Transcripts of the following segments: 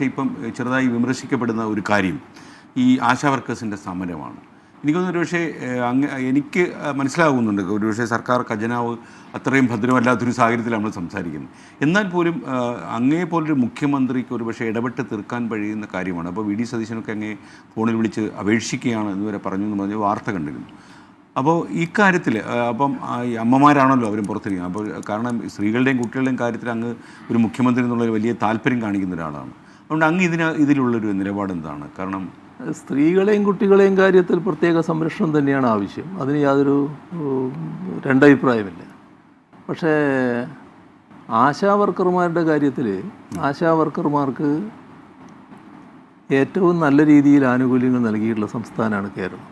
ഒരുപക്ഷെ ഇപ്പം ചെറുതായി വിമർശിക്കപ്പെടുന്ന ഒരു കാര്യം ഈ ആശാ വർക്കേഴ്സിന്റെ സമരമാണ്. എനിക്കൊന്നും ഒരു പക്ഷേ അങ്ങ് എനിക്ക് മനസ്സിലാകുന്നുണ്ട്. ഒരുപക്ഷെ സർക്കാർ ഖജനാവ് അത്രയും ഭദ്രമല്ലാത്തൊരു സാഹചര്യത്തിൽ നമ്മൾ സംസാരിക്കുന്നത്. എന്നാൽ പോലും അങ്ങേ പോലൊരു മുഖ്യമന്ത്രിക്ക് ഒരു പക്ഷേ ഇടപെട്ട് തീർക്കാൻ കഴിയുന്ന കാര്യമാണ്. അപ്പോൾ വി ഡി സതീശനൊക്കെ അങ്ങേ ഫോണിൽ വിളിച്ച് അപേക്ഷിക്കുകയാണ് എന്നുവരെ പറഞ്ഞു എന്ന് പറഞ്ഞ് വാർത്ത കണ്ടിരുന്നു. അപ്പോൾ ഇക്കാര്യത്തിൽ അപ്പം ഈ അമ്മമാരാണല്ലോ അവരും പുറത്തിരിക്കുന്നത്. അപ്പോൾ കാരണം സ്ത്രീകളുടെയും കുട്ടികളുടെയും കാര്യത്തിൽ അങ്ങ് ഒരു മുഖ്യമന്ത്രി എന്നുള്ളൊരു വലിയ താല്പര്യം കാണിക്കുന്ന ഒരാളാണ്. അതുകൊണ്ട് അങ്ങ് ഇതിന് ഇതിലുള്ളൊരു നിലപാട് എന്താണ് കാരണം സ്ത്രീകളെയും കുട്ടികളെയും കാര്യത്തിൽ പ്രത്യേക സംരക്ഷണം തന്നെയാണ് ആവശ്യം. അതിന് യാതൊരു രണ്ടഭിപ്രായമില്ല. പക്ഷേ ആശാ വർക്കർമാരുടെ കാര്യത്തിൽ ആശാ വർക്കർമാർക്ക് ഏറ്റവും നല്ല രീതിയിൽ ആനുകൂല്യങ്ങൾ നൽകിയിട്ടുള്ള സംസ്ഥാനമാണ് കേരളം.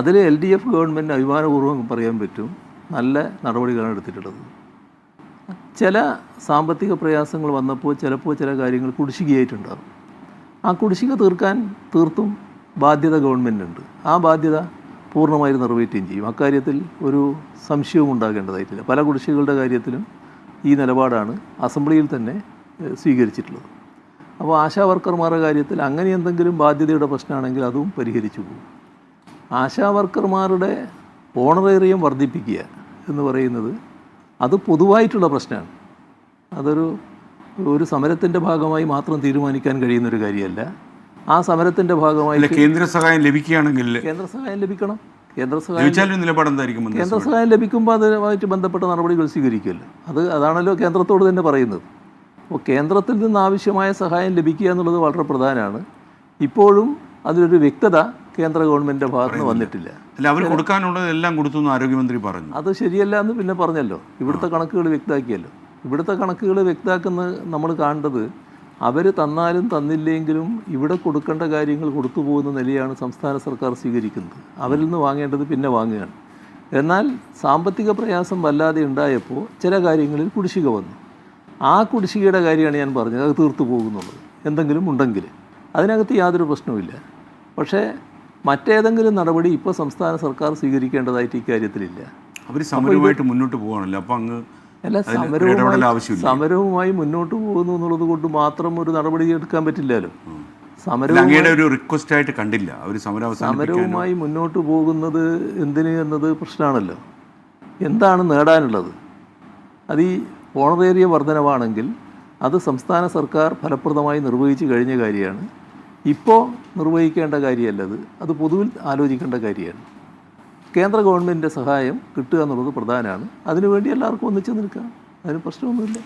അതിൽ എൽ ഡി എഫ് ഗവൺമെന്റ് അഭിമാനപൂർവം പറയാൻ പറ്റും നല്ല നടപടികളാണ് എടുത്തിട്ടുള്ളത്. ചില സാമ്പത്തിക പ്രയാസങ്ങൾ വന്നപ്പോൾ ചിലപ്പോൾ ചില കാര്യങ്ങൾ കുടിശ്ശികയായിട്ടുണ്ടാകും. ആ കുടിശ്ശിക തീർക്കാൻ തീർത്തും ബാധ്യത ഗവൺമെന്റുണ്ട് ആ ബാധ്യത പൂർണമായി നിറവേറ്റുകയും ചെയ്യും. അക്കാര്യത്തിൽ ഒരു സംശയവും ഉണ്ടാകേണ്ടതായിട്ടില്ല. പല കുടിശ്ശികളുടെ കാര്യത്തിലും ഈ നിലപാടാണ് അസംബ്ലിയിൽ തന്നെ സ്വീകരിച്ചിട്ടുള്ളത്. അപ്പോൾ ആശാ വർക്കർമാരുടെ കാര്യത്തിൽ അങ്ങനെ എന്തെങ്കിലും ബാധ്യതയുടെ പ്രശ്നമാണെങ്കിൽ അതും പരിഹരിച്ചു പോകും. ആശാ വർക്കർമാരുടെ ഓണറേറിയം വർദ്ധിപ്പിക്കുക എന്ന് പറയുന്നത് അത് പൊതുവായിട്ടുള്ള പ്രശ്നമാണ്. അതൊരു ഒരു സമരത്തിന്റെ ഭാഗമായി മാത്രം തീരുമാനിക്കാൻ കഴിയുന്ന ഒരു കാര്യമല്ല. ആ സമരത്തിന്റെ ഭാഗമായി കേന്ദ്ര സഹായം ലഭിക്കുകയാണെങ്കിൽ കേന്ദ്ര സഹായം ലഭിക്കണം. കേന്ദ്ര സഹായം ലഭിച്ചാലും നിലപാട് എന്തായിരിക്കും കേന്ദ്ര സഹായം ലഭിക്കുമ്പോൾ അതുമായിട്ട് ബന്ധപ്പെട്ട നടപടികൾ സ്വീകരിക്കുമല്ലോ. അത് അതാണല്ലോ കേന്ദ്രത്തോട് തന്നെ പറയുന്നത്. അപ്പോൾ കേന്ദ്രത്തിൽ നിന്ന് ആവശ്യമായ സഹായം ലഭിക്കുക എന്നുള്ളത് വളരെ പ്രധാനമാണ്. ഇപ്പോഴും അതിലൊരു വ്യക്തത കേന്ദ്ര ഗവൺമെന്റിന്റെ ഭാഗത്ത് നിന്ന് വന്നിട്ടില്ല. അല്ല അവർ കൊടുക്കാനുള്ളത് എല്ലാം കൊടുത്തു എന്ന് ആരോഗ്യമന്ത്രി പറഞ്ഞു. അത് ശരിയല്ല എന്ന് പിന്നെ പറഞ്ഞല്ലോ. ഇവിടുത്തെ കണക്കുകൾ വ്യക്തമാക്കിയല്ലോ. ഇവിടുത്തെ കണക്കുകൾ വ്യക്തമാക്കുന്ന നമ്മൾ കാണേണ്ടത് അവർ തന്നാലും തന്നില്ലെങ്കിലും ഇവിടെ കൊടുക്കേണ്ട കാര്യങ്ങൾ കൊടുത്തു പോകുന്ന നിലയാണ് സംസ്ഥാന സർക്കാർ സ്വീകരിക്കുന്നത്. അവരിൽ നിന്ന് വാങ്ങേണ്ടത് പിന്നെ വാങ്ങുകയാണ്. എന്നാൽ സാമ്പത്തിക പ്രയാസം വല്ലാതെ ഉണ്ടായപ്പോൾ ചില കാര്യങ്ങളിൽ കുടിശ്ശിക വന്നു. ആ കുടിശ്ശികയുടെ കാര്യമാണ് ഞാൻ പറഞ്ഞത്. അത് തീർത്തു പോകുന്നുള്ളത്. എന്തെങ്കിലും ഉണ്ടെങ്കിൽ. അതിനകത്ത് യാതൊരു പ്രശ്നവുമില്ല. പക്ഷേ മറ്റേതെങ്കിലും നടപടി ഇപ്പോൾ സംസ്ഥാന സർക്കാർ സ്വീകരിക്കേണ്ടതായിട്ട് ഇക്കാര്യത്തിലില്ല അവർ സമരവുമായിട്ട് മുന്നോട്ട് പോകണല്ലോ അപ്പം അങ്ങ് അല്ല സമരവും സമരവുമായി സമരവുമായി മുന്നോട്ട് പോകുന്നു എന്നുള്ളത് കൊണ്ട് മാത്രം ഒരു നടപടി എടുക്കാൻ പറ്റില്ലല്ലോ. അല്ല, സമരവും അങ്ങയുടെ ഒരു റിക്വസ്റ്റ് ആയിട്ട് കണ്ടില്ല. അവർ സമരവുമായി മുന്നോട്ട് പോകുന്നത് എന്തിന് എന്നത് പ്രശ്നമാണല്ലോ. എന്താണ് നേടാനുള്ളത്? അത് ഈ ഓണറേറിയ വർധനവാണെങ്കിൽ അത് സംസ്ഥാന സർക്കാർ ഫലപ്രദമായി നിർവഹിച്ചു കഴിഞ്ഞ കാര്യമാണ്. ഇപ്പോൾ നിർവഹിക്കേണ്ട കാര്യമല്ലത് അത് പൊതുവിൽ ആലോചിക്കേണ്ട കാര്യമാണ്. കേന്ദ്ര ഗവൺമെന്റിന്റെ സഹായം കിട്ടുക എന്നുള്ളത് പ്രധാനമാണ്. അതിനുവേണ്ടി എല്ലാവർക്കും ഒന്നിച്ച് നിൽക്കാം. അതിന് പ്രശ്നമൊന്നുമില്ല.